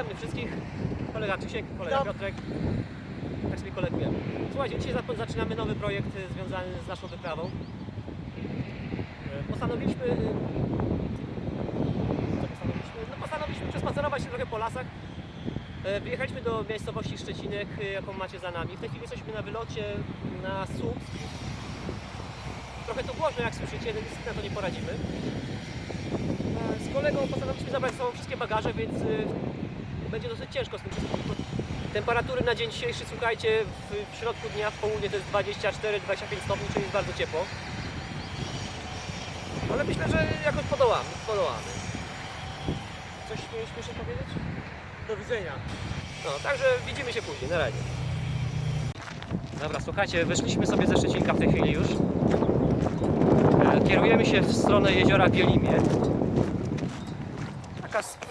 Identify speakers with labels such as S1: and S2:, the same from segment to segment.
S1: Witamy wszystkich. Kolega Krzysiek, kolega
S2: Witam.
S1: Piotrek. Tak sobie kolegujemy. Słuchajcie, dzisiaj zaczynamy nowy projekt y, związany z naszą wyprawą. Y, Postanowiliśmy... y, Co postanowiliśmy? No postanowiliśmy przespacerować się trochę po lasach. Y, Wyjechaliśmy do miejscowości Szczecinek, jaką macie za nami. W tej chwili jesteśmy na wylocie na Słupsk. Trochę to głośno, jak słyszycie, nic na to nie poradzimy. E, Z kolegą postanowiliśmy zabrać ze sobą wszystkie bagaże, więc będzie dosyć ciężko z tym wszystkim. Temperatury na dzień dzisiejszy, słuchajcie, w, w środku dnia, w południe to jest 24-25 stopni, czyli jest bardzo ciepło. Ale myślę, że jakoś podołamy, podołamy. Coś mieliśmy jeszcze powiedzieć?
S2: Do widzenia.
S1: No, także widzimy się później, na razie. Dobra, słuchajcie, wyszliśmy sobie ze Szczecinka w tej chwili już. E, Kierujemy się w stronę jeziora Bielimie. Taka sp-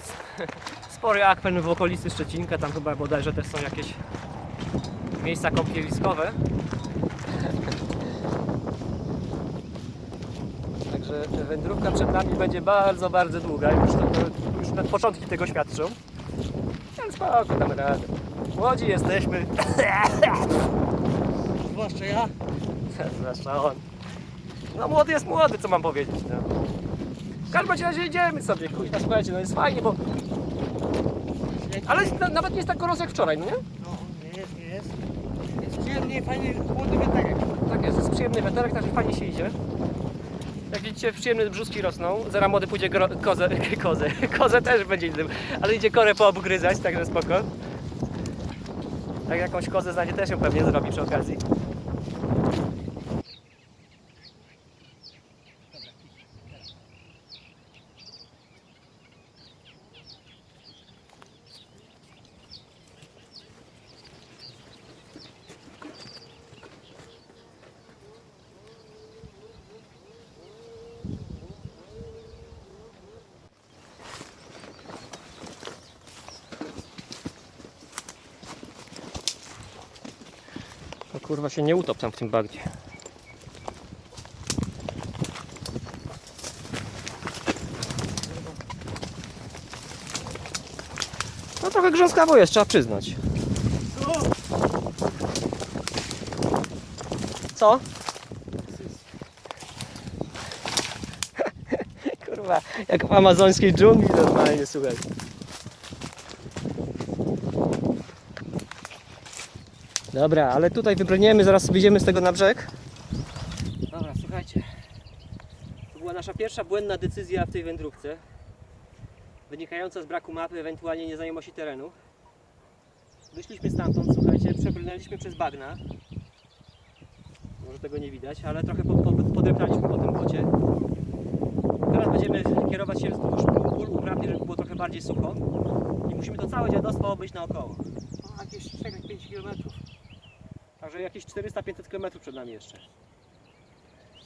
S1: spory akwen w okolicy Szczecinka, tam chyba bodajże też są jakieś miejsca kąpieliskowe. Także wędrówka przed nami będzie bardzo, bardzo długa. Już, to, już na początki tego świadczą. Ale spoko, damy radę. Młodzi jesteśmy.
S2: Zwłaszcza ja.
S1: Zwłaszcza on. No młody jest młody, co mam powiedzieć, no. W każdym razie idziemy sobie, kuźwa, słuchajcie, no jest fajnie, bo... Ale na, nawet nie jest tak gorąco jak wczoraj, no nie?
S2: No, nie jest, nie jest. Jest przyjemnie, fajny, chłodny wiaterek.
S1: Tak jest, jest przyjemny wiaterek, także fajnie się idzie. Jak widzicie, przyjemne brzuszki rosną. Zaraz młody pójdzie gro, kozę, kozę, kozę też będzie idzie, ale idzie korę poobgryzać, także spoko. Jak jakąś kozę znajdzie, też ją pewnie zrobi przy okazji. No kurwa się nie utop tam w tym bagnie. No trochę grząskawo jest, trzeba przyznać. Co? Kurwa, jak w amazońskiej dżungli normalnie, słuchaj. Dobra, ale tutaj wybrniemy, zaraz wyjdziemy z tego na brzeg. Dobra, słuchajcie. To była nasza pierwsza błędna decyzja w tej wędrówce. Wynikająca z braku mapy, ewentualnie nieznajomości terenu. Wyszliśmy stamtąd, słuchajcie, przebrnęliśmy przez bagna. Może tego nie widać, ale trochę po, po, podeptaliśmy po tym bocie. Teraz będziemy kierować się wzdłuż pól uprawnie, żeby było trochę bardziej sucho. I musimy to całe dziadostwo obejść naokoło.
S2: No, jakieś 4-5 km.
S1: Także jakieś 400-500 km przed nami jeszcze.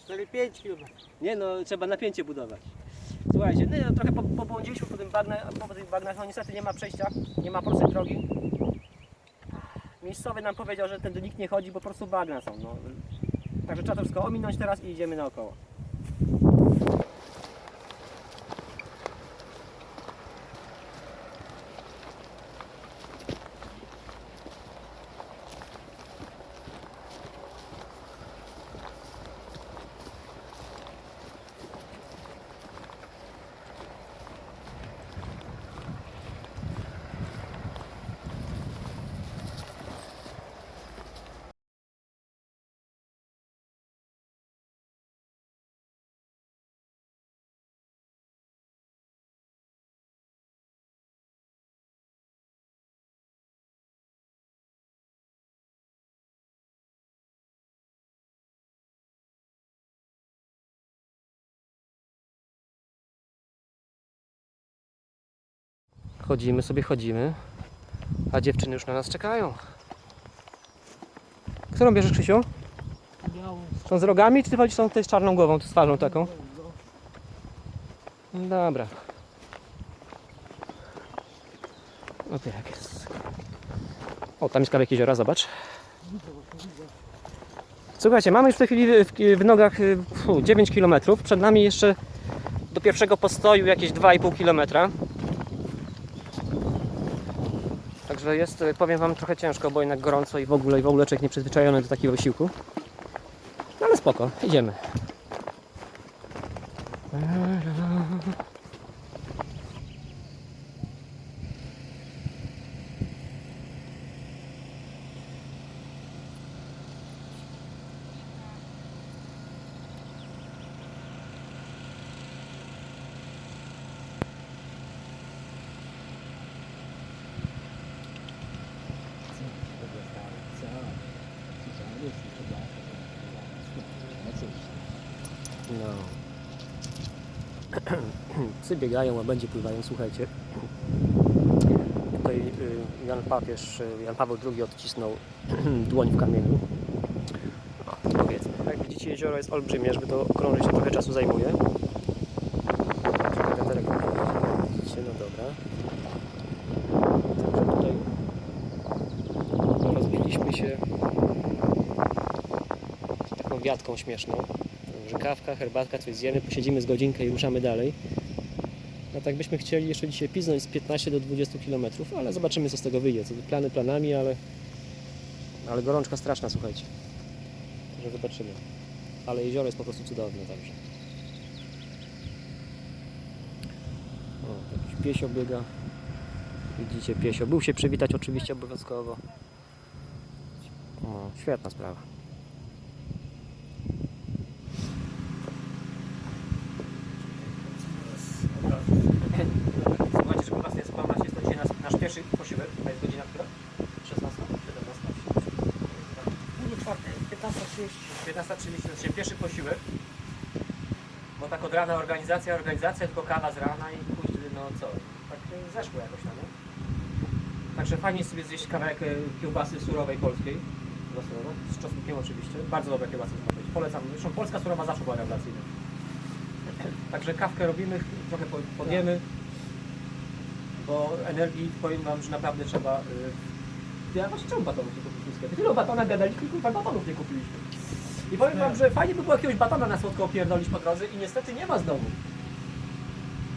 S2: 4-5 km.
S1: Nie no, trzeba napięcie budować. Słuchajcie, no, trochę po- pobłądziliśmy po tym, bagnach, po tych bagnach, no niestety nie ma przejścia, nie ma prostej drogi. Miejscowy nam powiedział, że tędy nikt nie chodzi, bo po prostu bagna są. No. Także trzeba to wszystko ominąć teraz i idziemy naokoło. Chodzimy sobie, chodzimy, a dziewczyny już na nas czekają. Którą bierzesz, Krzysiu?
S2: Białą.
S1: Tą z rogami, czy ty wolisz tą z czarną głową, z twarzą taką? Dobra. O ty jak jest. O, tam jest kawałek jeziora, zobacz. Słuchajcie, mamy już w tej chwili w, w nogach y, fu, 9 km. Przed nami jeszcze do pierwszego postoju jakieś 2,5 km. Także jest, y, powiem Wam, trochę ciężko, bo jednak gorąco i w ogóle, i w ogóle człowiek nieprzyzwyczajony do takiego wysiłku. No ale spoko, idziemy. Psy biegają, a będzie pływają, słuchajcie. Tutaj y, Jan Papież, y, Jan Paweł II odcisnął dłoń w kamieniu. Powiedzmy. Jak widzicie, jezioro jest olbrzymie, żeby to okrążyć to trochę czasu zajmuje. Wiaterek widzicie, no dobra. Także tutaj rozbiliśmy się taką wiatką śmieszną. Że kawka, herbatka, coś zjemy, posiedzimy z godzinkę i ruszamy dalej. No tak byśmy chcieli jeszcze dzisiaj piznąć z 15 do 20 km, ale zobaczymy co z tego wyjdzie. Co plany planami, ale, ale gorączka straszna, słuchajcie. Także zobaczymy. Ale jezioro jest po prostu cudowne także. O, jakiś piesio biega. Widzicie piesio. Był się przywitać oczywiście obowiązkowo. O, świetna sprawa. Słuchajcie, żeby was nie skłamać, jest to dzisiaj nasz, nasz pierwszy posiłek. To jest godzina która? 16? 17?
S2: Pół czwarte, 15.30.
S1: 15.30 to dzisiaj pierwszy posiłek. Bo tak od rana organizacja, organizacja, tylko kawa z rana i później, no co, tak e, zeszło jakoś tam, nie? Także fajnie sobie zjeść kawałek e, kiełbasy surowej polskiej. Z czosnkiem oczywiście. Bardzo dobra kiełbasa można powiedzieć. Polecam. Zresztą polska surowa zawsze była rewelacyjna. Także kawkę robimy, trochę po- podjemy. Bo energii powiem wam, że naprawdę trzeba. y, Ja właśnie czemu batonów nie kupiliśmy? Tyle batona gadaliśmy, kurwa batonów nie kupiliśmy. I powiem wam, że fajnie by było jakiegoś batona na słodko opierdolić po drodze i niestety nie ma znowu.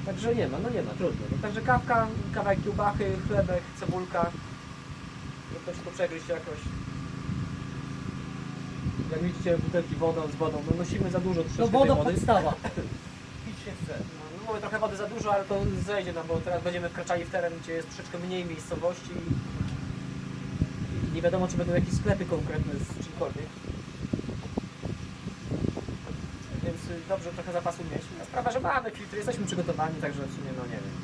S1: Także nie ma, no nie ma, trudno. No, także kawka, kawałek kiełbachy, chlebek, cebulka. No to wszystko przegryźć jakoś. Jak widzicie, butelki wodą z wodą, no nosimy za dużo
S2: No
S1: troszeczkę
S2: woda
S1: tej wody.
S2: podstawa. Pić się chce.
S1: No, mamy trochę wody za dużo, ale to zejdzie nam, bo teraz będziemy wkraczali w teren, gdzie jest troszeczkę mniej miejscowości i, i nie wiadomo, czy będą jakieś sklepy konkretne z czymkolwiek. Y, dobrze trochę zapasu mieć. No, sprawa, że mamy filtry, jesteśmy przygotowani, także w sumie, no nie wiem.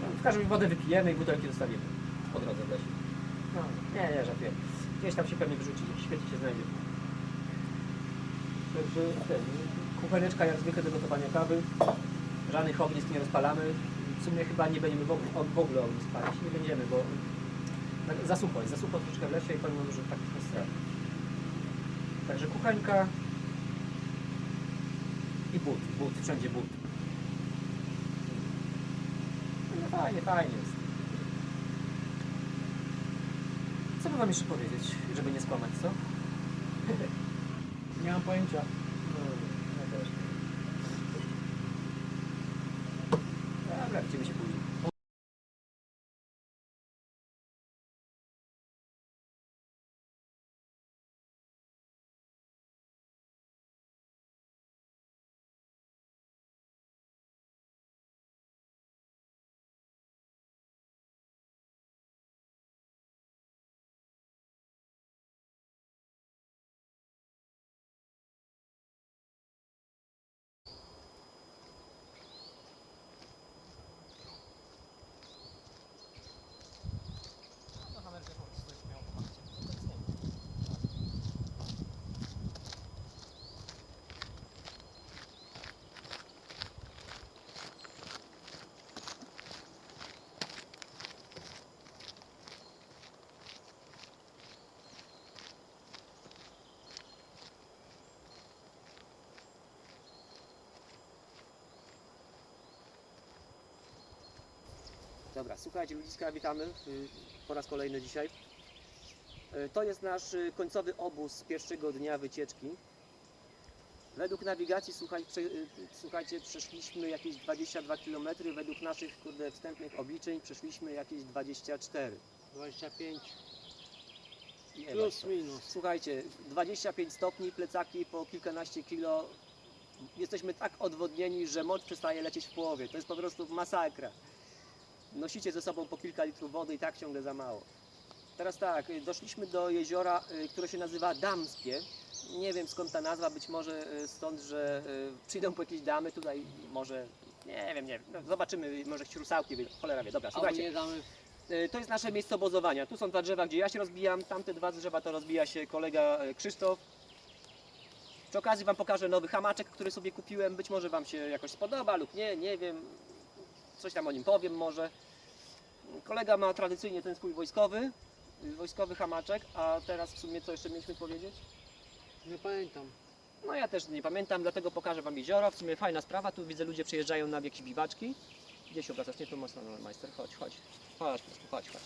S1: No, w każdym razie wodę wypijemy i butelki zostawimy po drodze w. No, nie, nie, żartuję. Gdzieś tam się pewnie wyrzuci, świetnie się znajdzie. Także ten, kucheneczka jak zwykle do gotowania kawy. Żadnych ognisk nie rozpalamy. W sumie chyba nie będziemy w ogóle, w ogóle ognisk palić. Nie będziemy, bo tak jest. Za troszeczkę w lesie i wam, że tak jest. Także kuchenka i but. But, wszędzie but. No fajnie, fajnie jest. Co by wam jeszcze powiedzieć, żeby nie skłamać, co?
S2: Nie mam pojęcia.
S1: No, ja też. Dobra, widzimy się później. Dobra, słuchajcie ludziska, witamy y, po raz kolejny dzisiaj. Y, To jest nasz y, końcowy obóz z pierwszego dnia wycieczki. Według nawigacji, słuchaj, prze, y, słuchajcie, przeszliśmy jakieś 22 km, według naszych kurde, wstępnych obliczeń przeszliśmy jakieś 24.
S2: 25
S1: Nie,
S2: plus minus.
S1: Słuchajcie, 25 stopni, plecaki po kilkanaście kilo. Jesteśmy tak odwodnieni, że moc przestaje lecieć w połowie. To jest po prostu masakra. Nosicie ze sobą po kilka litrów wody i tak ciągle za mało. Teraz tak, y, doszliśmy do jeziora, y, które się nazywa Damskie. Nie wiem skąd ta nazwa, być może y, stąd, że przyjdą po jakieś damy tutaj, może, nie wiem, nie wiem, no, zobaczymy, może jakieś rusałki, wyjdą. cholera wie, dobra, słuchajcie. To jest nasze miejsce obozowania. Tu są dwa drzewa, gdzie ja się rozbijam, tamte dwa drzewa to rozbija się kolega Krzysztof. Przy okazji Wam pokażę nowy hamaczek, który sobie kupiłem. Być może Wam się jakoś spodoba lub nie, nie wiem. Coś tam o nim powiem może. Kolega ma tradycyjnie ten swój wojskowy, wojskowy hamaczek, a teraz w sumie co jeszcze mieliśmy powiedzieć?
S2: Nie pamiętam.
S1: No ja też nie pamiętam, dlatego pokażę Wam jezioro. W sumie fajna sprawa, tu widzę ludzie przyjeżdżają na jakieś biwaczki. Gdzie się obracasz? Nie tu mocno, no, majster, chodź, chodź. Chodź, po prostu, chodź, chodź.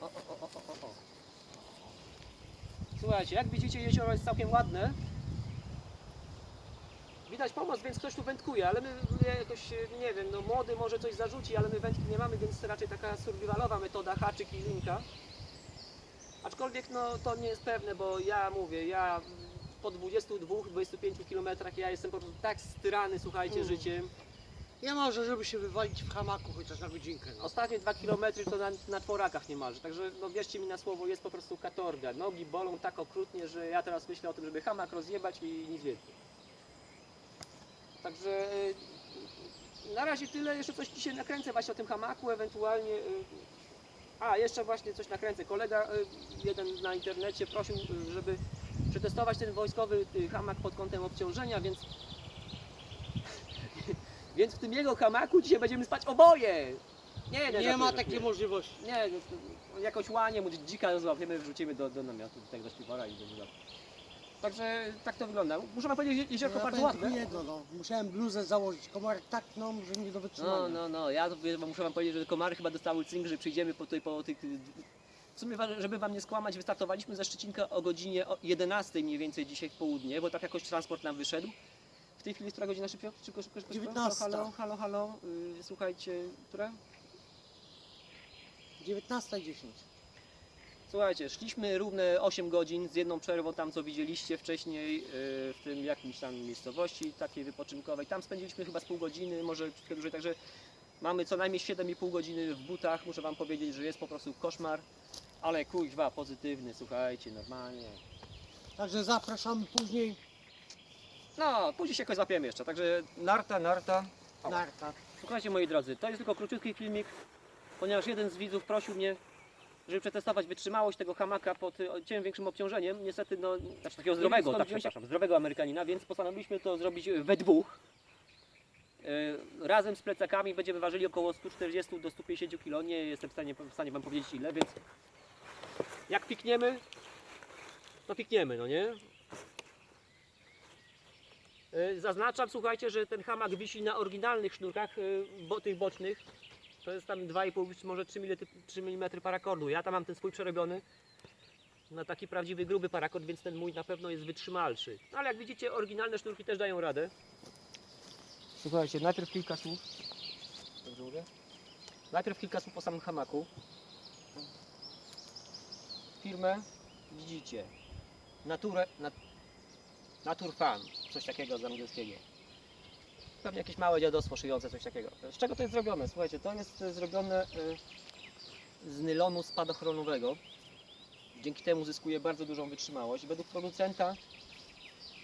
S1: O, o, o, o, o, o. Słuchajcie, jak widzicie jezioro jest całkiem ładne. Widać pomoc, więc ktoś tu wędkuje, ale my jakoś, e, nie wiem, no młody może coś zarzuci, ale my wędki nie mamy, więc raczej taka survivalowa metoda, haczyk i linka. Aczkolwiek no to nie jest pewne, bo ja mówię, ja po 22-25 kilometrach ja jestem po prostu tak styrany, słuchajcie,
S2: Mm.
S1: życiem.
S2: Ja może, żeby się wywalić w hamaku chociaż na godzinkę. No.
S1: Ostatnie 2 km to na, na czworakach niemalże, także no wierzcie mi na słowo, jest po prostu katorga. Nogi bolą tak okrutnie, że ja teraz myślę o tym, żeby hamak rozjebać i nic więcej. Także y, na razie tyle, jeszcze coś dzisiaj nakręcę właśnie o tym hamaku, ewentualnie... y, A, jeszcze właśnie coś nakręcę. Kolega y, jeden na internecie prosił, żeby przetestować ten wojskowy hamak pod kątem obciążenia, więc... Więc w tym jego hamaku dzisiaj będziemy spać oboje! Nie, nie,
S2: Nie ma takiej możliwości.
S1: Nie, no, to jakoś łanie, dzika złapiemy, wrzucimy do, do namiotu, do tego śpiwora i będzie dobrze. Także tak to wygląda. Muszę wam powiedzieć, jeziorko
S3: ja
S1: bardzo
S3: powiem tylko
S1: ładne.
S3: jedno, no. Musiałem bluzę założyć, komar tak no, że nie do wytrzymania.
S1: No, no, no, ja to muszę wam powiedzieć, że komary chyba dostały cynk, że przyjdziemy po, tutaj, po tych... W sumie, wa- żeby wam nie skłamać, wystartowaliśmy ze Szczecinka o godzinie o 11 mniej więcej dzisiaj w południe, bo tak jakoś transport nam wyszedł. W tej chwili jest która godzina szybko? Szybko, szybko, szybko.
S3: 19.
S1: Halo, halo, halo. Yy, słuchajcie, która?
S3: 19.10.
S1: Słuchajcie, szliśmy równe 8 godzin z jedną przerwą tam, co widzieliście wcześniej, yy, w tym jakimś tam miejscowości takiej wypoczynkowej. Tam spędziliśmy chyba z pół godziny, może troszkę dłużej, także mamy co najmniej 7,5 godziny w butach. Muszę Wam powiedzieć, że jest po prostu koszmar, ale kuźwa, pozytywny, słuchajcie, normalnie.
S3: Także zapraszamy później
S1: No, później się jakoś złapiemy jeszcze, także narta, narta.
S3: narta.
S1: Słuchajcie moi drodzy, to jest tylko króciutki filmik, ponieważ jeden z widzów prosił mnie, żeby przetestować wytrzymałość tego hamaka pod y, cień większym obciążeniem. Niestety, no, znaczy takiego zdrowego, tak, przepraszam, zdrowego Amerykanina, więc postanowiliśmy to zrobić we dwóch. Y, Razem z plecakami będziemy ważyli około 140 do 150 kg. Nie jestem w stanie, w stanie Wam powiedzieć ile, więc jak pikniemy, to pikniemy, no nie? Zaznaczam, słuchajcie, że ten hamak wisi na oryginalnych sznurkach bo, tych bocznych. To jest tam 2,5 czy może 3 mm, 3 mm parakordu. Ja tam mam ten swój przerobiony na taki prawdziwy gruby parakord, więc ten mój na pewno jest wytrzymalszy. No, ale jak widzicie, oryginalne sznurki też dają radę. Słuchajcie, najpierw kilka słów. Dobrze mówię? Najpierw kilka słów o samym hamaku. Firmę widzicie. Naturę, nat, Naturfan, coś takiego z angielskiego. Pewnie jakieś małe dziadostwo szyjące, coś takiego. Z czego to jest zrobione? Słuchajcie, to jest e, zrobione e, z nylonu spadochronowego. Dzięki temu zyskuje bardzo dużą wytrzymałość. Według producenta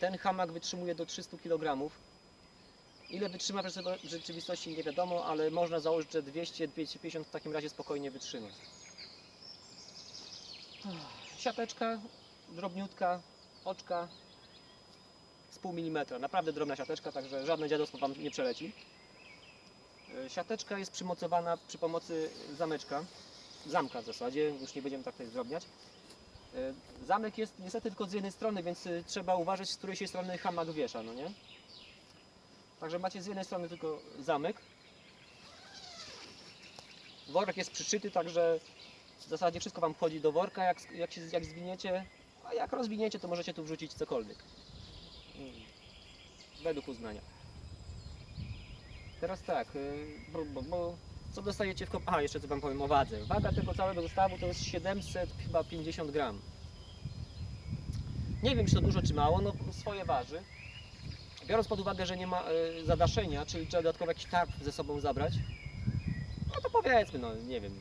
S1: ten hamak wytrzymuje do 300 kg. Ile wytrzyma w rzeczy- w rzeczywistości nie wiadomo, ale można założyć, że 200-250 w takim razie spokojnie wytrzyma. Siateczka drobniutka, oczka z pół milimetra. Naprawdę drobna siateczka, także żadne dziadostwo Wam nie przeleci. E, Siateczka jest przymocowana przy pomocy zameczka, zamka w zasadzie, już nie będziemy tak tutaj zdrobniać. E, Zamek jest niestety tylko z jednej strony, więc e, trzeba uważać, z której się strony hamak wiesza, no nie? Także macie z jednej strony tylko zamek. Worek jest przyszyty, także w zasadzie wszystko Wam wchodzi do worka, jak, jak, się, jak zwiniecie, A jak rozwiniecie, to możecie tu wrzucić cokolwiek. Mm. Według uznania. Teraz tak, y, bo, bo, bo co dostajecie w kop... Aha, jeszcze co wam powiem o wadze. Waga tego całego zestawu to jest 700 chyba 50 gram. Nie wiem, czy to dużo, czy mało, no swoje waży. Biorąc pod uwagę, że nie ma y, zadaszenia, czyli trzeba dodatkowo jakiś tarp ze sobą zabrać, no to powiedzmy, no nie wiem.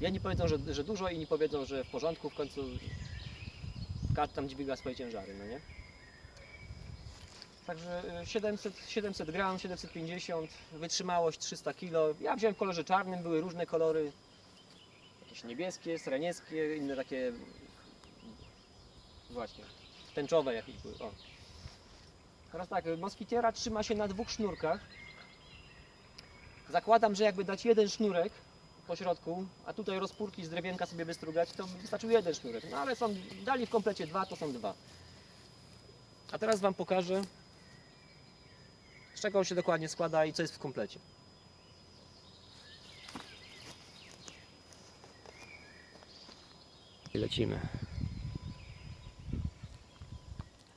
S1: Jedni powiedzą, że, że dużo, inni powiedzą, że w porządku, w końcu każdy tam dźwiga swoje ciężary, no nie? Także y, 700, 700 gram, 750, wytrzymałość 300 kg. Ja wziąłem w kolorze czarnym, były różne kolory. Jakieś niebieskie, srenieckie, inne takie właśnie tęczowe jakieś były. O. Teraz tak, moskitiera trzyma się na dwóch sznurkach. Zakładam, że jakby dać jeden sznurek po środku, a tutaj rozpórki z drewienka sobie wystrugać, to wystarczył jeden sznurek. No ale są, dali w komplecie dwa, to są dwa. A teraz Wam pokażę, czego on się dokładnie składa i co jest w komplecie. I lecimy.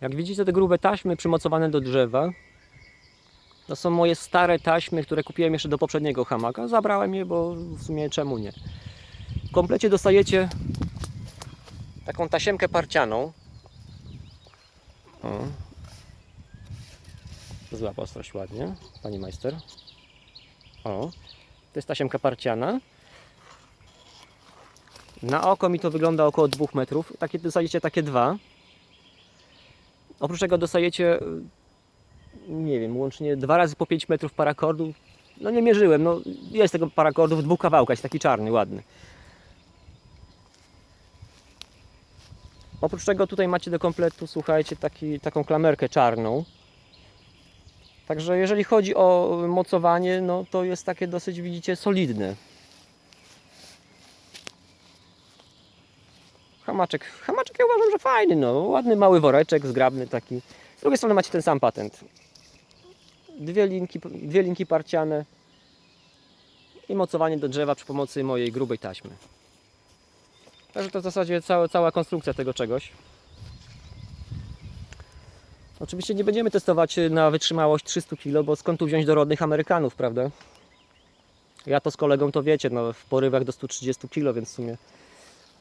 S1: Jak widzicie te grube taśmy przymocowane do drzewa, to są moje stare taśmy, które kupiłem jeszcze do poprzedniego hamaka. Zabrałem je, bo w sumie czemu nie. W komplecie dostajecie taką tasiemkę parcianą. O. Złap ostrość ładnie, pani majster. O, to jest tasiemka parciana. Na oko mi to wygląda około 2 metrów. Takie dostajecie takie dwa. Oprócz tego dostajecie, y, nie wiem, łącznie dwa razy po 5 metrów parakordu. No nie mierzyłem, no jest tego parakordu w dwóch kawałkach, jest taki czarny, ładny. Oprócz tego tutaj macie do kompletu, słuchajcie, taki, taką klamerkę czarną. Także jeżeli chodzi o mocowanie, no to jest takie dosyć, widzicie, solidne. Hamaczek, hamaczek ja uważam, że fajny, no. Ładny mały woreczek, zgrabny taki. Z drugiej strony macie ten sam patent. Dwie linki, dwie linki parciane i mocowanie do drzewa przy pomocy mojej grubej taśmy. Także to w zasadzie cała, cała konstrukcja tego czegoś. Oczywiście nie będziemy testować na wytrzymałość 300 kg, bo skąd tu wziąć dorodnych Amerykanów, prawda? Ja to z kolegą to wiecie, no w porywach do 130 kg, więc w sumie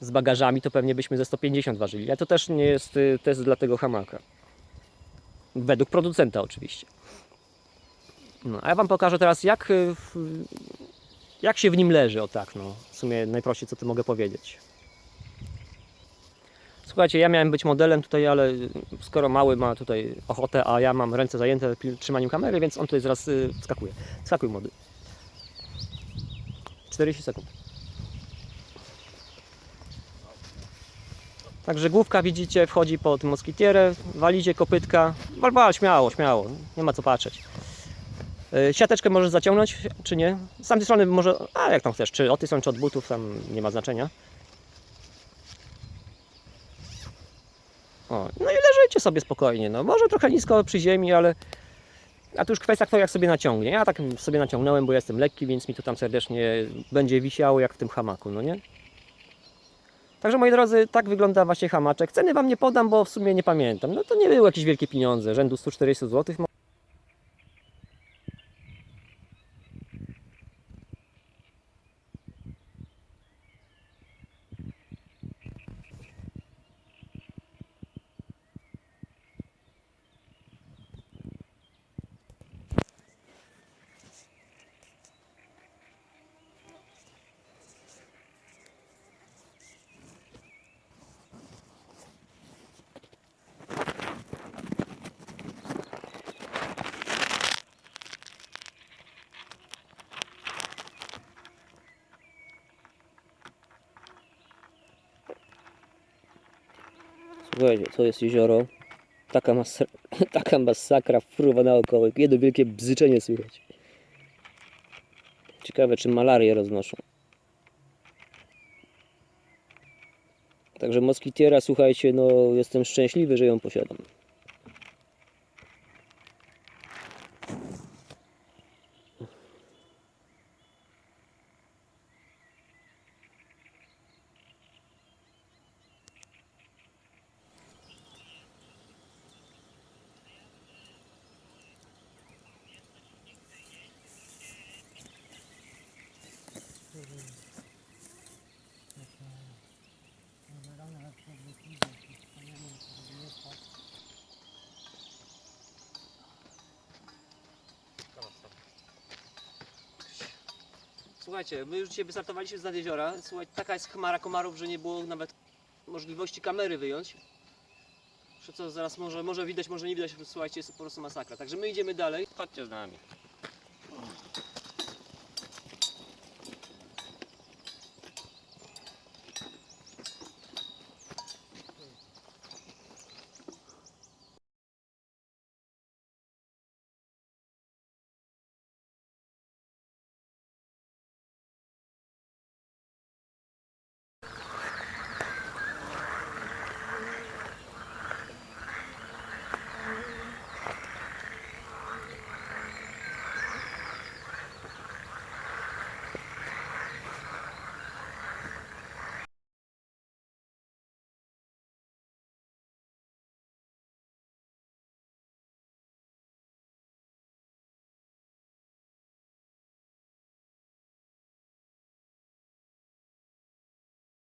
S1: z bagażami to pewnie byśmy ze 150 ważyli. A to też nie jest y, test dla tego hamaka. Według producenta oczywiście. No, a ja Wam pokażę teraz jak, y, jak się w nim leży, o tak no. W sumie najprościej co tu mogę powiedzieć. Słuchajcie, ja miałem być modelem tutaj, ale skoro mały ma tutaj ochotę, a ja mam ręce zajęte trzymaniem kamery, więc on tutaj zaraz y, wskakuje. Wskakuj młody. 40 sekund. Także główka widzicie wchodzi pod moskitierę, walicie kopytka, wal, wal, śmiało, śmiało, nie ma co patrzeć. Y, Siateczkę możesz zaciągnąć, czy nie? Z tamtej strony może, a jak tam chcesz, czy od tej strony, czy od butów, tam nie ma znaczenia. O, no i leżycie sobie spokojnie, no może trochę nisko przy ziemi, ale a tu już kwestia kto jak sobie naciągnie. Ja tak sobie naciągnąłem, bo jestem lekki, więc mi to tam serdecznie będzie wisiało jak w tym hamaku, no nie? Także moi drodzy, tak wygląda właśnie hamaczek. Ceny Wam nie podam, bo w sumie nie pamiętam. No to nie były jakieś wielkie pieniądze, rzędu 140 zł. Słuchajcie, to jest jezioro. Taka, mas taka masakra fruwa naokoło. Jedno wielkie bzyczenie słychać. Ciekawe, czy malarię roznoszą. Także moskitiera, słuchajcie, no jestem szczęśliwy, że ją posiadam. Słuchajcie, my już dzisiaj wystartowaliśmy z jeziora. Słuchaj, taka jest chmara komarów, że nie było nawet możliwości kamery wyjąć. Co zaraz może, może widać, może nie widać, słuchajcie, jest po prostu masakra. Także my idziemy dalej. Chodźcie z nami.